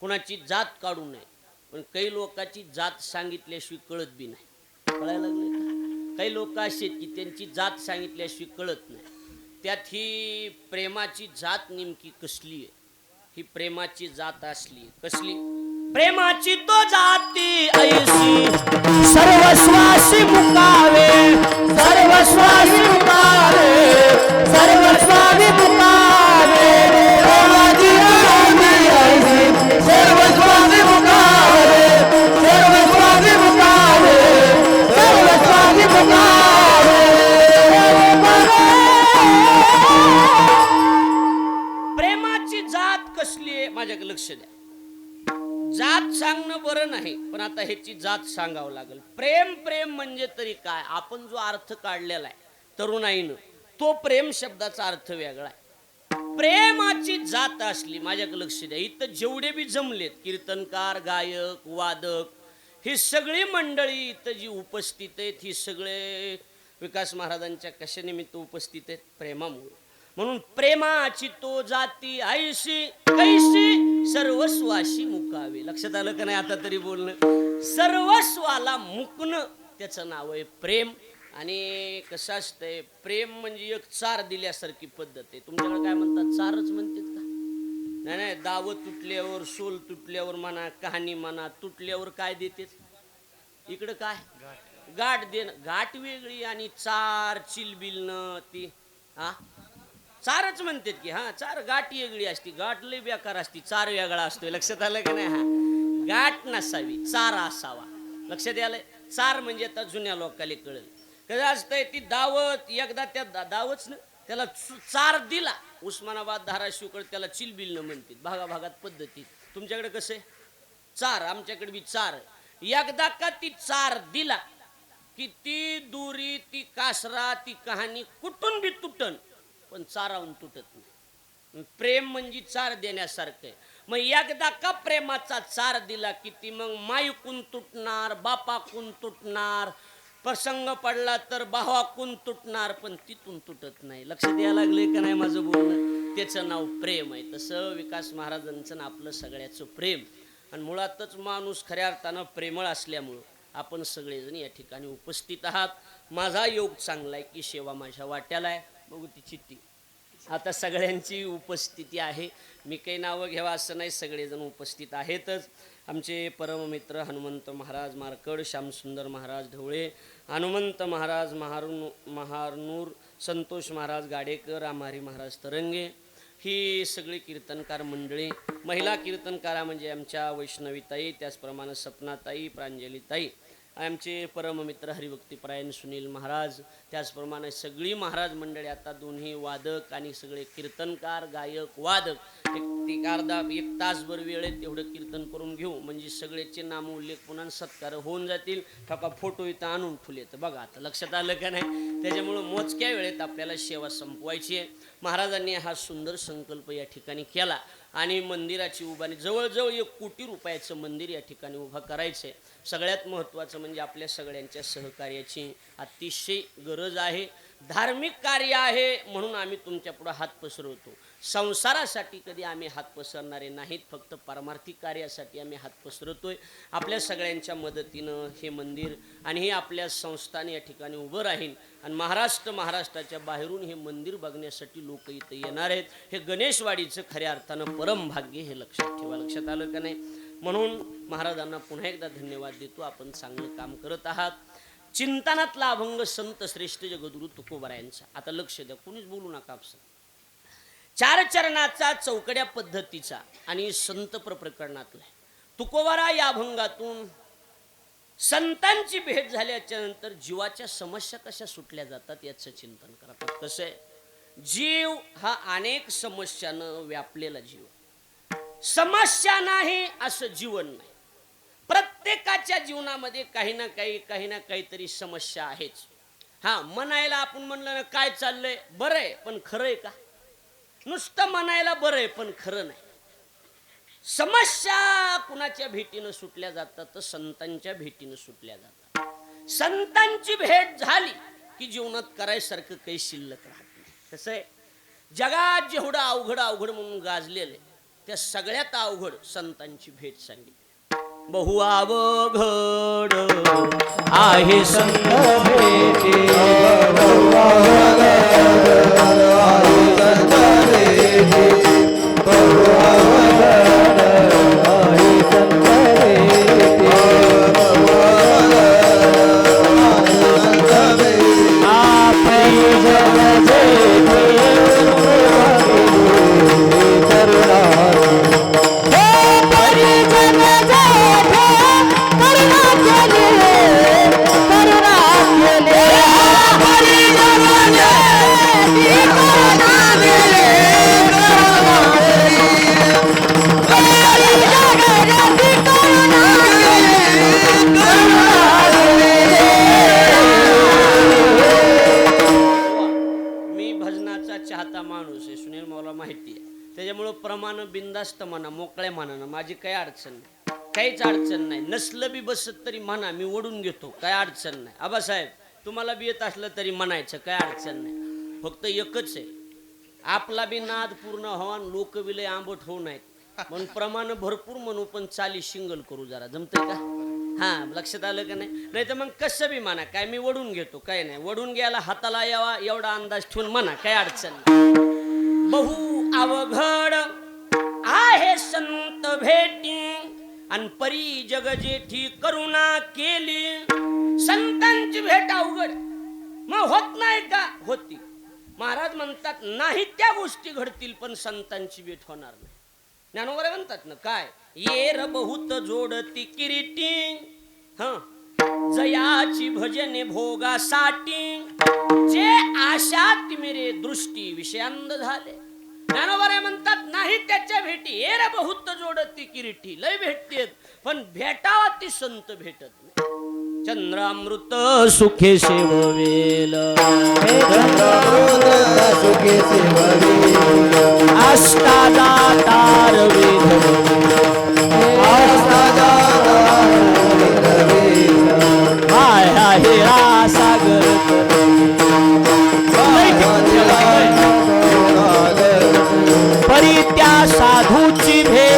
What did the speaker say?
कुणाची जात काढू नये. पण काही लोकांची जात सांगितल्याशिवाय कळत बी नाही. कळायला लागले काही लोक असे की त्यांची जात सांगितल्याशिवाय कळत नाही. त्यात ही प्रेमाची जात नेमकी कसली आहे? ही प्रेमाची जात असली कसली? प्रेमाची तो जाती ऐशी सर्वस्वासी मुकावे सर्वस्वासी मुकावे सर्वस्वामी मुकावे जात सांगणं बरं नाही पण आता ह्याची जात सांगावं लागेल. प्रेम प्रेम म्हणजे तरी काय? आपण जो अर्थ काढलेला आहे तरुणाईनं तो प्रेम शब्दाचा अर्थ वेगळा आहे. प्रेमाची जात असली माझ्याकडे लक्ष द्या इथं जेवढे बी जमलेत कीर्तनकार गायक वादक ही सगळी मंडळी इथं जी उपस्थित आहेत ही सगळे विकास महाराजांच्या कशानिमित्त उपस्थित आहेत? प्रेमामुळे. म्हणून प्रेमाची तो जाती आईशी कैशी सर्वस्वाशी मुकावे लक्षात आलं का नाही आता तरी बोलणं? सर्वस्वाला मुकणं त्याचं नाव आहे प्रेम. आणि कसं असतंय प्रेम म्हणजे एक चार दिल्यासारखी पद्धत आहे. तुमच्याकडे काय म्हणतात? चारच म्हणतात का? नाही नाही दावं तुटल्यावर सोल तुटल्यावर म्हणा कहाणी म्हणा तुटल्यावर काय देतेच इकडं काय? गाठ देणं. गाठ वेगळी आणि चार चिलबिलनं ती हा? चारच म्हणतात की हा चार गाठ वेगळी असती गाठ लय बेकार असती चार वेगळा असतोय. लक्षात आलं का नाही? हा. गाठ नसावी चार असावा. लक्षात आलंय चार म्हणजे आता जुन्या लोकांना कळेल. कसं असतंय ती दावत एकदा त्या दावच ना त्याला चार दिला. उस्मानाबाद धाराशिवकडे त्याला चिलबिल न म्हणतात. भागाभागात पद्धतीत तुमच्याकडे कसं आहे? चार आमच्याकडे बी चार एकदा का ती चार दिला की ती दुरी ती कासरा ती कहाणी कुठून बी तुटन? पण चारावून तुटत नाही. प्रेम म्हणजे चार देण्यासारखं आहे. मग एकदा का प्रेमाचा चार दिला की ती मग मायकून तुटणार बापाकून तुटणार प्रसंग पडला तर भावाकून तुटणार पण तिथून तुटत नाही. लक्ष द्यायला लागले का नाही माझं बोलणं? त्याचं नाव प्रेम आहे. तसं विकास महाराजांचं ना आपलं सगळ्याचं प्रेम. आणि मुळातच माणूस खऱ्या अर्थानं प्रेमळ असल्यामुळं आपण सगळेजण या ठिकाणी उपस्थित आहात. माझा योग चांगला आहे की सेवा माझ्या वाट्याला आहे. बघू ती चिठ्ठी. आता सगळ्यांची उपस्थिती आहे. मी काही नावं घ्यावं असं नाही सगळेजण उपस्थित आहेतच. आमचे परममित्र हनुमंत महाराज मारकड श्यामसुंदर महाराज ढवळे हनुमंत महाराज महारू महारनूर संतोष महाराज गाडेकर आमारी महाराज तरंगे ही सगळी कीर्तनकार मंडळी महिला कीर्तनकारा म्हणजे आमच्या वैष्णवीताई त्याचप्रमाणे सपनाताई प्रांजलीताई आमचे परममित्र हरिभक्तीपरायण सुनील महाराज त्याचप्रमाणे सगळी महाराज मंडळी आता दोन्ही वादक आणि सगळे कीर्तनकार गायक वादक एक ती अर्धा एक तासभर वेळ एवढं तेवढं कीर्तन करून घेऊ. म्हणजे सगळ्याचे नामोल्लेख पुन्हा सत्कार होऊन जातील. ठका फोटो इथं आणून ठुले तर बघा आता लक्षात आलं का नाही? त्याच्यामुळं मोजक्या वेळेत आपल्याला सेवा संपवायची आहे. महाराजांनी हा सुंदर संकल्प या ठिकाणी केला. आणि मंदिराची उभारणी. जवळजवळ एक कोटी रुपयाचं मंदिर या ठिकाणी उभं करायचं आहे सगळ्यात महत्त्वाचं म्हणजे आपल्या सगळ्यांच्या सहकार्याची अतिशय गरज आहे. धार्मिक कार्य आहे म्हणून आम्ही तुमच्यापुढं हात पसरवतो. संसारासाठी कधी आम्ही हात पसरणारे नाहीत फक्त पारमार्थिक कार्यासाठी आम्ही हात पसरतोय. आपल्या सगळ्यांच्या मदतीनं हे मंदिर आणि हे आपल्या संस्थान या ठिकाणी उभं राहील. आणि महाराष्ट्र महाराष्ट्राच्या बाहेरून हे मंदिर बघण्यासाठी लोक इथं येणार आहेत. हे गणेशवाडीचं खऱ्या अर्थानं परमभाग्य हे लक्षात ठेवा. लक्षात आलं का नाही? म्हणून महाराजांना पुन्हा एकदा धन्यवाद देतो. आपण चांगलं काम करत आहात. चिंतनातला अभंग संत श्रेष्ठ जगद्गुरु तुकोबरायांचा. आता लक्ष द्या. कोणीच बोलू नका आपलं चार चरणाचा चौकड्या पद्धतीचा आणि संत प्रकरणातला तुकोवारा या अभंगातून संतांची भेट झाल्याच्यानंतर जीवाच्या समस्या कशा सुटल्या जातात याचं चिंतन करतात कसं आहे जीव हा अनेक समस्यानं व्यापलेला जीव समस्या नाही असं जीवन नाही. प्रत्येकाच्या जीवनामध्ये काही ना काही काही ना काहीतरी समस्या आहेच. हा म्हणायला आपण म्हणलं ना काय चाललंय? बरं आहे पण खरं आहे का? नुसतं म्हणायला बरं आहे पण खरं नाही. समस्या कुणाच्या भेटीनं सुटल्या जातात तर संतांच्या भेटीनं सुटल्या जातात. संतांची भेट झाली की जीवनात करायसारखं काही शिल्लक राहत नाही. कसं आहे? जगात जेवढं अवघड अवघड म्हणून गाजलेलं त्या सगळ्यात अवघड संतांची भेट सांगितली. बहु अवघड आहे संत भेटे. मी बिंदास्त म्हणा मोकळ्या मनानं माझी काही अडचण नाही. काहीच अडचण नाही. नसलं बी बसत तरी म्हणा मी ओढून घेतो. काय अडचण नाही. आबासाहेब तुम्हाला बी येत असलं तरी म्हणायचं काय अडचण नाही. फक्त एकच आहे. आपला बी नाद पूर्ण हवान लोक विलय आंबट होऊ नयेत. म्हणून प्रमाण भरपूर म्हणू पण चाली शिंगल करू जरा. जमतंय का? हा लक्षात आलं का नाही? नाही तर मग कसं बी म्हणा काय मी वडून घेतो काय नाही. वडून घ्यायला हाताला यावा एवढा अंदाज ठेवून म्हणा काय अडचण नाही. बहु अवघड भेटी आणि परी जग जेठी करुणा केली. संतांची भेट अवघड. मग होत नाही का? होती. महाराज म्हणतात नाही त्या गोष्टी घडतील पण संतांची भेट होणार नाही. ज्ञानोबर म्हणतात ना काय? येर बहुत जोडती किरीटी. ह? जयाची भजने भोगासाठी. जे आशात मेरे दृष्टी विषयांद झाले. ज्ञानोबरे म्हणतात नाही त्याच्या भेटी. येर बहुत जोडती किरीटी लय भेटतेत पण भेटावा ती संत भेटत नाही. चंद्रामृत सुखे सेववेल. अष्टादातार साधूची भेट